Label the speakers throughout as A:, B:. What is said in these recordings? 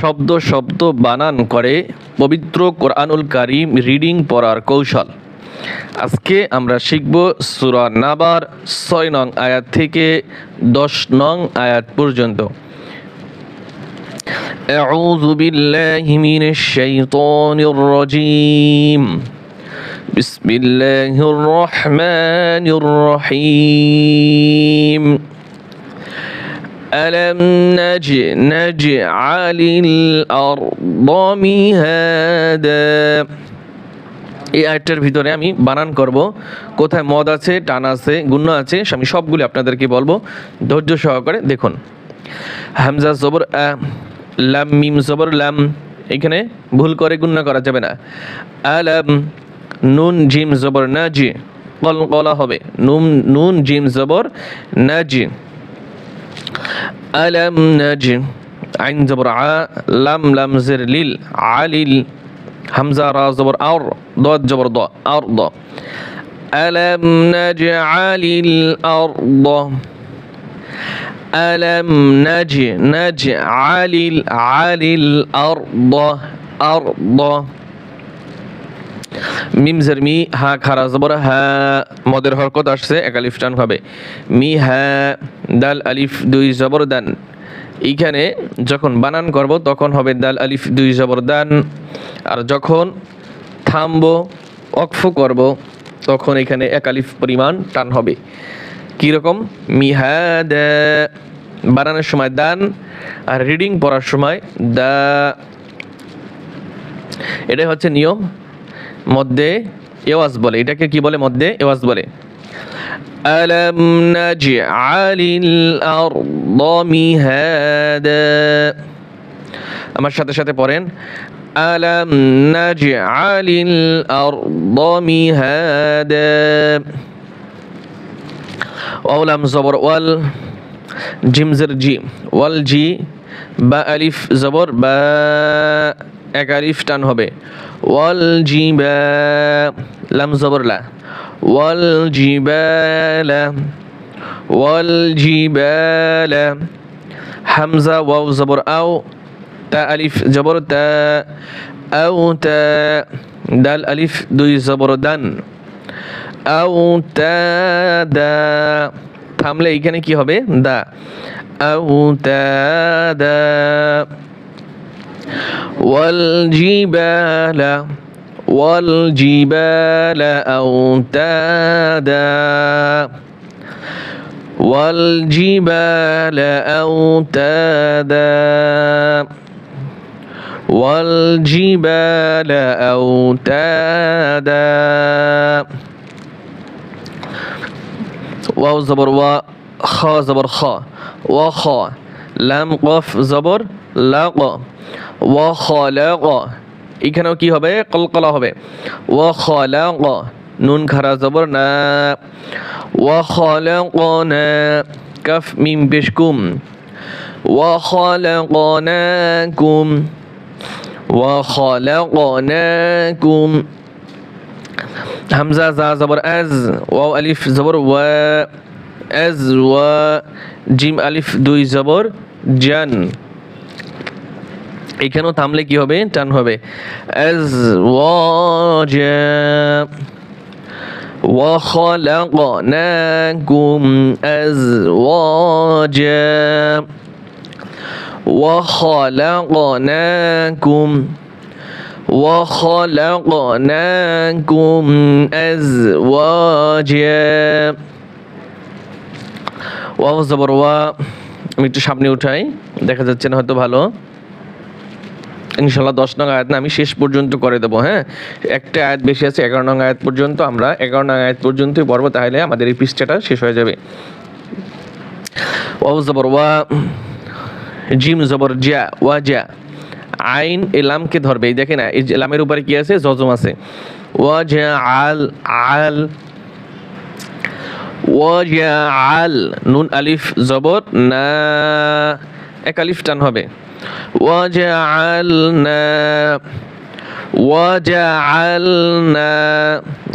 A: শব্দ শব্দ বানান করে পবিত্র কোরআনুল কারিম রিডিং পড়ার কৌশল আজকে আমরা শিখব সূরা নাবার ছয় নং আয়াত থেকে দশ নং আয়াত পর্যন্ত أعوذ بالله من الشيطان الرجيم بسم الله الرحمن الرحيم ألم نج نجعل الأرض مهادا এই আয়টার ভিতরে আমি বানান করব কোথায় মদ আছে টান আছে গুণ্য আছে আমি সবগুলি আপনাদেরকে বলবো ধৈর্য সহকারে দেখুন হামজা জবর আ লাম মিম জবর লাম এখানে ভুল করে গুণ্য করা যাবে না আলাম নুন জিম জবর না জি কল কলা হবে নুন নুন জিম জবর না জি ألم نج عين زبر ع لم لم زر لل علل همزة را زبر أر ضاد زبر ضاء أرض. ألم نجعل الأرض. ألم نج نجعل عل الأرض. أرض. মিম মি, হা খারা জবর হা মদের হরকত আসছে, এক আলিফ টান হবে মি হা দাল, আলিফ, দুই, জবর, দান। এইখানে যখন বানান করব, তখন হবে দাল, আলিফ, দুই, জবর, দান। আর যখন থামবো অক্ফ করব, তখন এখানে এক আলিফ পরিমাণ টান হবে। কীরকম মিহা দা, বানানোর সময় দান, আর রিডিং পড়ার সময় দা। এটাই হচ্ছে নিয়ম। মধ্যে এওয়াজ বলে এটাকে কি বলে মধ্যে এওয়াজ বলে ألم نجعل الأرض مهادا আমার সাথে সাথে পড়েন ألم نجعل الأرض مهادا ওয়ালাম জবর ওয়াল জিমজের জি ওয়াল জি বা আলিফ জবর বা এক আলিফ টান হবে ওয়াল জি বা লাম জবর লা। ওয়াল জি বা লা, ওয়াল জি বা লা। হামজা ওয়াও জবর আও, তা আলিফ জবর তা, আও তা, দাল আলিফ দুই জবর দান। আউতাদা থামলে এইখানে কি হবে? দা। আউতাদা والجبال والجبال أوتادا. والجبال أوتادا. والجبال أوتادا. واو زبر وا خا زبر خا. وخا লাম কফ জবর লা ক ওয়া খ লা ক এখানেও কি হবে? কলকলা হবে। ওয়া খ লা ক নুন খারা জবর, না। ওয়া খ লা ক না। কাফ মিম পেশকুম ওয়া খ লা ক না, কুম। ওয়া খ লা ক না, কুম। হামজা, জা জবর, আজ। ওয়াও আলিফ জবর, ওয়া। আজ, ওয়া। জিম, আলিফ দুই জবর। জান এখানেও থামলে কি হবে টান হবে আজ ওয়াজা وخلقناكم أزواجا وخلقناكم وخلقناكم أزواجا ওয়াও জবর ওয়া আমি একটু সামনে উঠাই, দেখা যাচ্ছে না হয়তো ভালো। ইনশাল্লাহ দশ নং আয়াত না, আমি শেষ পর্যন্ত করে দেবো হ্যাঁ? একটা আয়াত বেশি আছে, এগারো নং আয়াত পর্যন্ত আমরা এগারো নং আয়াত পর্যন্তই পড়ব, তাহলে আমাদের এই পৃষ্ঠাটা শেষ হয়ে যাবে। ওয়াও জবর, ওয়া, জিম জবর, জিয়া, ওয়া, জিয়া। আইন এই লামকে ধরবে, এই দেখে না, এই লামের উপরে কি আছে? জজম আছে। ওয়াজা আল আল ওয়াজা আল নুন আলিফ জবর না এক আলিফ টান হবে ওয়াজা আল না وجعلنا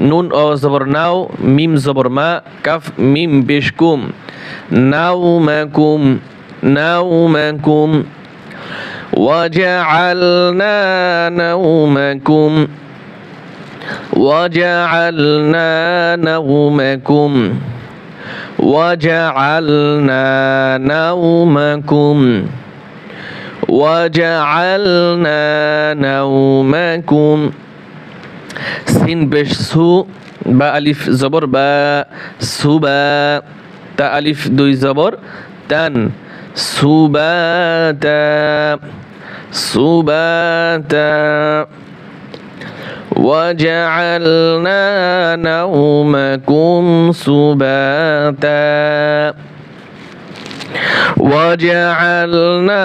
A: نون أو زبر ناو ميم زبر ما كف ميم بشكم نومكم نومكم وجعلنا نومكم وجعلنا نومكم وجعلنا نومكم وجعلنا نومكم সিন পেশ সু বা আলিফ জবর বা সুবা তা আলিফ দুই জবর তান সুবাতা সুবাতা وجعلنا نومكم سباتا. وجعلنا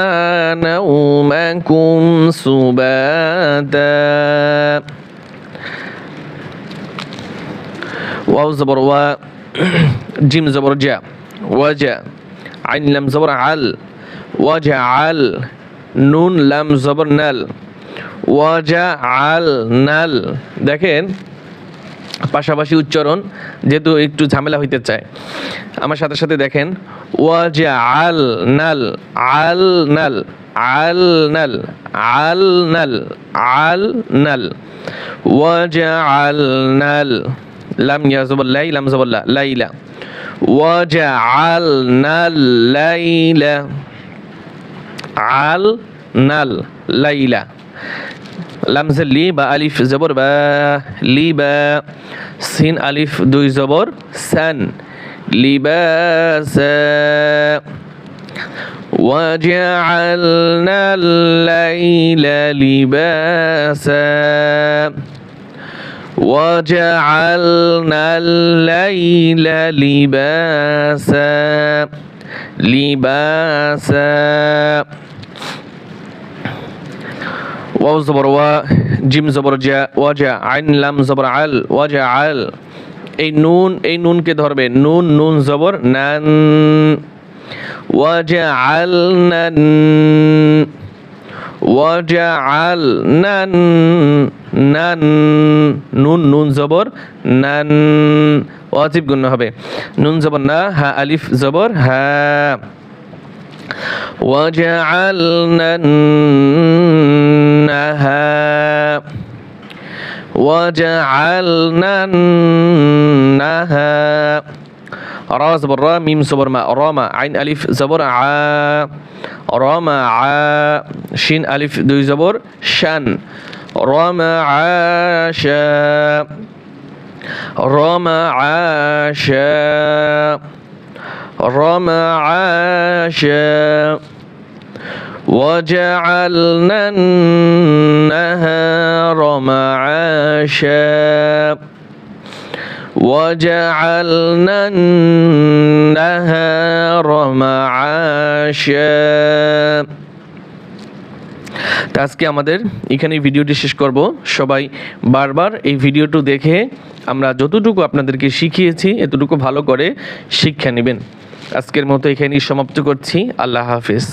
A: نومكم سباتا. واو زبر و جيم زبر جاء. وجاء. عين لم زبر عل. وجعل نون لم زبر نل ওয়াজা আল নাল দেখেন, পাশাপাশি উচ্চারণ, যেহেতু একটু ঝামেলা হইতে চায়। আমার সাথে সাথে দেখেন ওয়াজা আল নাল আল নাল আল নাল আল নাল আল নাল ওয়াজা আল নাল লাম ইয়া জবর লাই, লাম জবর লা, লাইলা। ওয়াজা আল নাল লাইলা আল নাল লাইলা। লামজে লি বা আলিফ জবর বা লি বা সিন আলিফ দুই জবর সান লিবাসা وجعلنا الليل لباسا وجعلنا الليل لباسا لباسا واو زبر و জিম জবর জা ওয়াজা আইন লাম জবর আল ওয়াজা আল এই নুন এই নুনকে ধরবে নুন নুন জবর নান ওয়াজা আল নান ওয়াজা আল নান নান নুন নুন জবর নান ওয়াজিব গুণ হবে নুন জবর না হা আলিফ জবর হা وجعلنا النهار وجعلنا النهار را زبر را ميم زبر ما راما عين ألف زبر ع راما ع شين ألف دو زبر شن. راما عاشا راما عاشا رمى عاشا وجعلنا النهار معاشا وجعلنا النهار معاشا তো আজকে আমাদের এখানে ভিডিওটি শেষ করব সবাই বারবার এই ভিডিওটি দেখে আমরা যতটুকু আপনাদেরকে শিখিয়েছি এতটুকু ভালো করে শিক্ষা নেবেন আজকের মতো এখানেই সমাপ্ত করছি আল্লাহ হাফিজ